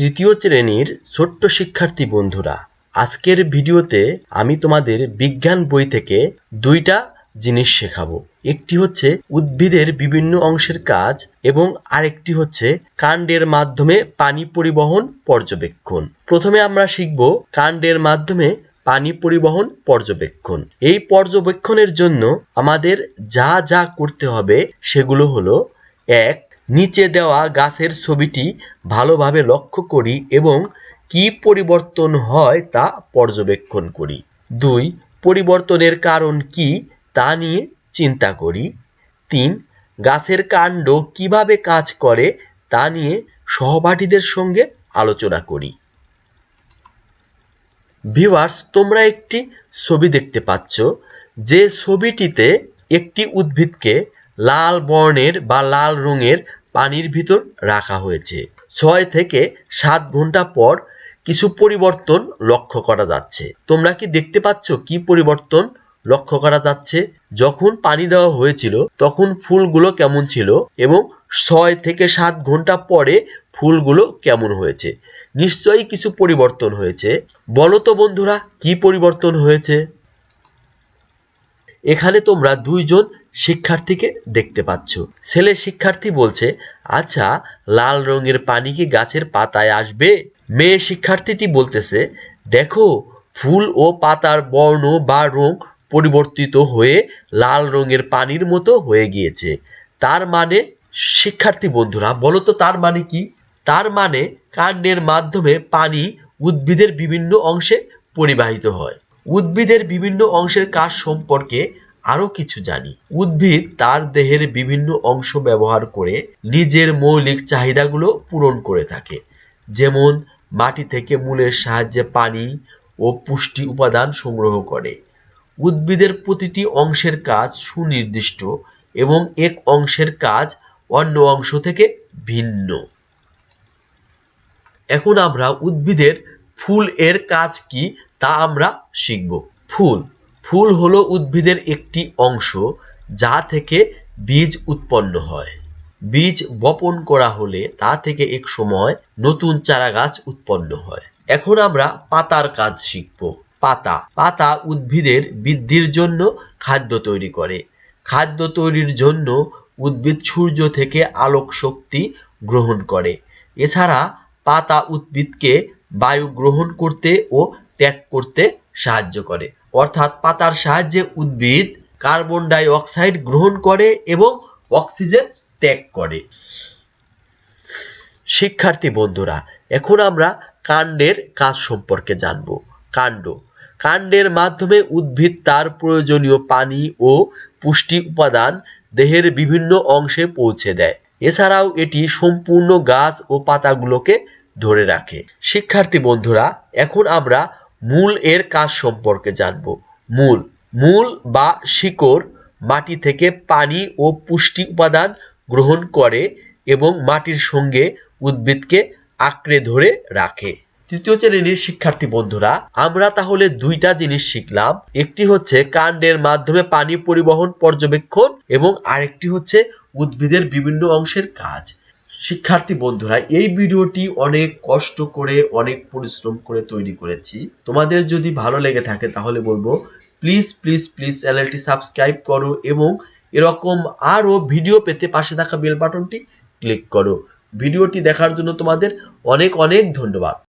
তৃতীয় শ্রেণির ছোট্ট শিক্ষার্থী বন্ধুরা, আজকের ভিডিওতে আমি তোমাদের বিজ্ঞান বই থেকে দুইটা জিনিস শেখাবো। একটি হচ্ছে উদ্ভিদের বিভিন্ন অংশের কাজ এবং আরেকটি হচ্ছে কাণ্ডের মাধ্যমে পানি পরিবহন পর্যবেক্ষণ। প্রথমে আমরা শিখব কাণ্ডের মাধ্যমে পানি পরিবহন পর্যবেক্ষণ। এই পর্যবেক্ষণের জন্য আমাদের যা যা করতে হবে সেগুলো হলো, এক নিচে দেওয়া গাছের ছবিটি ভালোভাবে লক্ষ্য করি এবং কি পরিবর্তন হয় তা পর্যবেক্ষণ করি। দুই, পরিবর্তনের কারণ কি তা নিয়ে চিন্তা করি। তিন, গাছের কাণ্ড কীভাবে কাজ করে তা নিয়ে সহপাঠীদের সঙ্গে আলোচনা করি। ভিউয়ার্স, তোমরা একটি ছবি দেখতে পাচ্ছ। যে ছবিটিতে একটি উদ্ভিদকে লাল বর্ণের বা লাল রঙের পানির ভিতর রাখা হয়েছে। ছয় থেকে সাত ঘণ্টা পর কিছু পরিবর্তন লক্ষ্য করা যাচ্ছে। তোমরা কি দেখতে পাচ্ছ কি পরিবর্তন লক্ষ্য করা যাচ্ছে? যখন পানি দেওয়া হয়েছিল, তখন ফুলগুলো কেমন ছিল এবং ছয় থেকে সাত ঘণ্টা পরে ফুলগুলো কেমন হয়েছে? নিশ্চয়ই কিছু পরিবর্তন হয়েছে। বলো তো বন্ধুরা, কি পরিবর্তন হয়েছে? এখানে তোমরা দুইজন শিক্ষার্থীকে দেখতে পাচ্ছ। ছেলে শিক্ষার্থী বলছে আচ্ছা লাল রঙের পানি কি গাছের পাতায় আসবে? মেয়ে শিক্ষার্থীটি বলতেছে, দেখো, ফুল ও পাতার বর্ণ বা রং পরিবর্তিত হয়ে লাল রঙের পানির মতো হয়ে গিয়েছে। তার মানে শিক্ষার্থী বন্ধুরা, বলো তো তার মানে কি? তার মানে কাণ্ডের মাধ্যমে পানি উদ্ভিদের বিভিন্ন অংশে পরিবাহিত হয়। উদ্ভিদের বিভিন্ন অংশের কাজ সম্পর্কে আরও কিছু জানি। উদ্ভিদ তার দেহের বিভিন্ন অংশ ব্যবহার করে নিজের মৌলিক চাহিদাগুলো পূরণ করে থাকে, যেমন মাটি থেকে মূলের সাহায্যে পানি ও পুষ্টি উপাদান সংগ্রহ করে। উদ্ভিদের প্রতিটি অংশের কাজ সুনির্দিষ্ট এবং এক অংশের কাজ অন্য অংশ থেকে ভিন্ন। এখন আমরা উদ্ভিদের ফুল এর কাজ কি তা আমরা শিখব। ফুল ফুল হলো উদ্ভিদের একটি অংশ যা থেকে বীজ উৎপন্ন হয়। বীজ বপন করা হলে তা থেকে এক সময় নতুন চারা গাছ উৎপন্ন হয়। এখন আমরা পাতার কাজ শিখব। পাতা। পাতা উদ্ভিদের বৃদ্ধির জন্য খাদ্য তৈরি করে। খাদ্য তৈরির জন্য উদ্ভিদ সূর্য থেকে আলোক শক্তি গ্রহণ করে। এছাড়া পাতা উদ্ভিদকে বায়ু গ্রহণ করতে ও ত্যাগ করতে সাহায্য করে। অর্থাৎ পাতার সাহায্যে উদ্ভিদ কার্বন ডাই অক্সাইড গ্রহণ করে এবং অক্সিজেন ত্যাগ করে। শিক্ষার্থী বন্ধুরা, এখন আমরা কাণ্ডের কাজ সম্পর্কে জানব। কাণ্ড। কাণ্ডের মাধ্যমে উদ্ভিদ তার প্রয়োজনীয় পানি ও পুষ্টি উপাদান দেহের বিভিন্ন অংশে পৌঁছে দেয়। এছাড়াও এটি সম্পূর্ণ গাছ ও পাতাগুলোকে ধরে রাখে। শিক্ষার্থী বন্ধুরা, এখন আমরা মূল এর কাজ সম্পর্কে জানব। মূল মূল বা শিকড় মাটি থেকে পানি ও পুষ্টি উপাদান গ্রহণ করে এবং মাটির সঙ্গে উদ্ভিদকে আঁকড়ে ধরে রাখে। তৃতীয় শ্রেণির শিক্ষার্থী বন্ধুরা, আমরা তাহলে দুইটা জিনিস শিখলাম। একটি হচ্ছে কাণ্ডের মাধ্যমে পানি পরিবহন পর্যবেক্ষণ এবং আরেকটি হচ্ছে উদ্ভিদের বিভিন্ন অংশের কাজ। শিক্ষার্থী বন্ধুরা, এই ভিডিওটি অনেক কষ্ট করে, অনেক পরিশ্রম করে তৈরি করেছি। তোমাদের যদি ভালো লেগে থাকে তাহলে বলব প্লিজ প্লিজ প্লিজ চ্যানেলটি সাবস্ক্রাইব করো এবং এরকম আরও ভিডিও পেতে পাশে থাকা বেল বাটনটি ক্লিক করো। ভিডিওটি দেখার জন্য তোমাদের অনেক অনেক ধন্যবাদ।